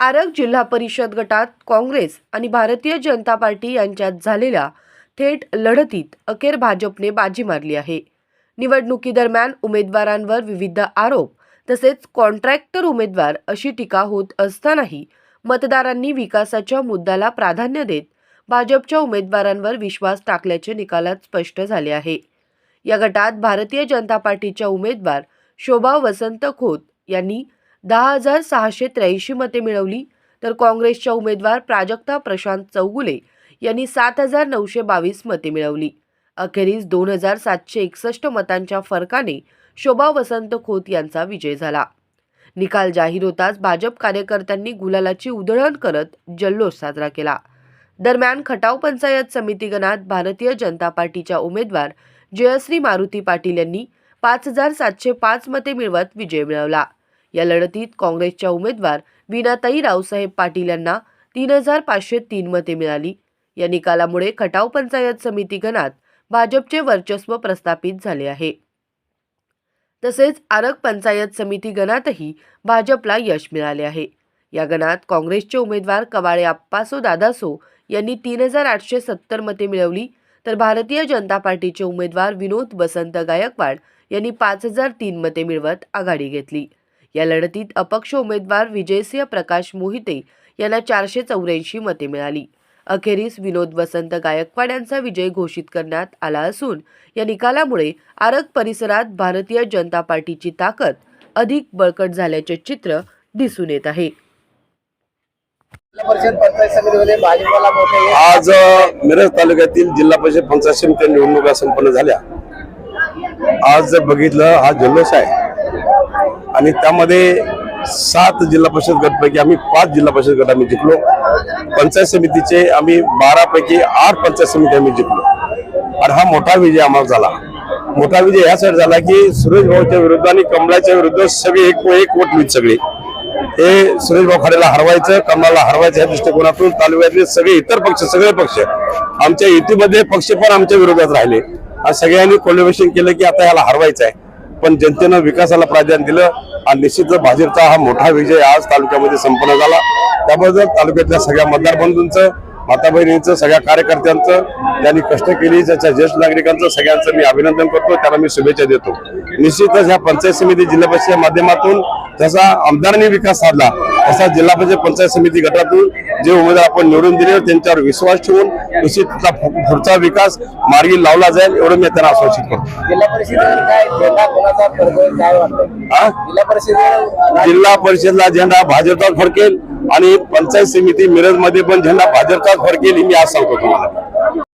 आरग जिल्हा परिषद गटात काँग्रेस आणि भारतीय जनता पार्टी यांच्यात झालेल्या थेट लढतीत अखेर भाजपने बाजी मारली आहे. निवडणुकीदरम्यान उमेदवारांवर विविध आरोप तसेच कॉन्ट्रॅक्टर उमेदवार अशी टीका होत असतानाही मतदारांनी विकासाच्या मुद्द्याला प्राधान्य देत भाजपच्या उमेदवारांवर विश्वास टाकल्याचे निकालात स्पष्ट झाले आहे. या गटात भारतीय जनता पार्टीच्या उमेदवार शोभा वसंत खोत यांनी दहा हजार सहाशे त्र्याऐंशी मते मिळवली. तर काँग्रेसच्या उमेदवार प्राजक्ता प्रशांत चौगुले यांनी सात हजार नऊशे बावीस मते मिळवली. अखेरीस दोन हजार सातशे एकसष्ट मतांच्या फरकाने शोभा वसंत खोत यांचा विजय झाला. निकाल जाहीर होताच भाजप कार्यकर्त्यांनी गुलालाची उधळण करत जल्लोष साजरा केला. दरम्यान खटाव पंचायत समिती गणात भारतीय जनता पार्टीच्या उमेदवार जयश्री मारुती पाटील यांनी पाच हजार सातशे पाच मते मिळवत विजय मिळवला. या लढतीत काँग्रेसच्या उमेदवार विनाताई रावसाहेब पाटील यांना तीन हजार पाचशे तीन मते मिळाली. या निकालामुळे खटाव पंचायत समिती गणात भाजपचे वर्चस्व प्रस्थापित झाले आहे. तसेच आरग पंचायत समिती गणातही भाजपला यश मिळाले आहे. या गणात काँग्रेसचे उमेदवार कवाळे आप्पासो दादासो यांनी तीन हजार आठशे सत्तर मते मिळवली. तर भारतीय जनता पार्टीचे उमेदवार विनोद बसंत गायकवाड यांनी पाच हजार तीन मते मिळवत आघाडी घेतली. या लढतीत अपक्ष उमेदवार विजयसिंह प्रकाश मोहिते यांना चारशे चौऱ्याऐंशी मते मिळाली. अखेरीस विनोद वसंत गायकवाड यांचा विजय घोषित करण्यात आला असून या निकालामुळे आरग परिसरात भारतीय जनता पार्टीची ताकद अधिक बळकट झाल्याचे चित्र दिसून येत आहे. आज मिरज तालुक्यातील जिल्हा परिषद पंचायत समिती निवडणुका संपन्न झाल्या. आज जर बघितलं हा जल्लोष आहे. आणि त्यामध्ये सात जिल्हा परिषद गटपैकी आम्ही पाच जिल्हा परिषद गट आम्ही जिंकलो. पंचायत समितीचे आम्ही बारापैकी आठ पंचायत समिती आम्ही जिंकलो. आणि हा मोठा विजय आम्हाला झाला. मोठा विजय यासाठी झाला की सुरेश भाऊच्या विरुद्ध आणि कमलाच्या विरुद्ध सगळे एक एक वोट होईल सगळे. हे सुरेश भाऊ खाडेला हरवायचं कमलाला हरवायचं या दृष्टिकोनातून तालुक्यातले सगळे इतर पक्ष सगळे पक्ष आमच्या युतीमध्ये पक्ष पण आमच्या विरोधात राहिले. आणि सगळ्यांनी कोल्युमेशन केलं की आता याला हरवायचं आहे पण जनतेनं विकासाला प्राधान्य दिलं आणि निश्चितच भाजपचा हा मोठा विजय आज तालुक्यामध्ये संपन्न झाला त्याबद्दल तालुक्यातल्या सगळ्या मतदार बंधूंचं माता बहिणींचं सगळ्या कार्यकर्त्यांचं त्यांनी कष्ट केली त्याच्या ज्येष्ठ नागरिकांचं सगळ्यांचं मी अभिनंदन करतो त्यांना मी शुभेच्छा देतो. निश्चितच ह्या पंचायत समिती जिल्हा माध्यमातून जसा आमदारांनी विकास साधला तसा जिल्हा परिषद पंचायत समिती गटातून जे उमेदवार आपण निवडून दिले त्यांच्यावर विश्वास ठेवून निश्चित त्याचा पु- पुढचा विकास मार्गी लावला जाईल एवढं मी त्यांना आश्वासित करतो. जिल्हा परिषदला झेंडा भाजपचा फडकेल आणि पंचायत समिती मिरजमध्ये पण झेंडा भाजपचा फडकेल ही मी आज सांगतो तुम्हाला.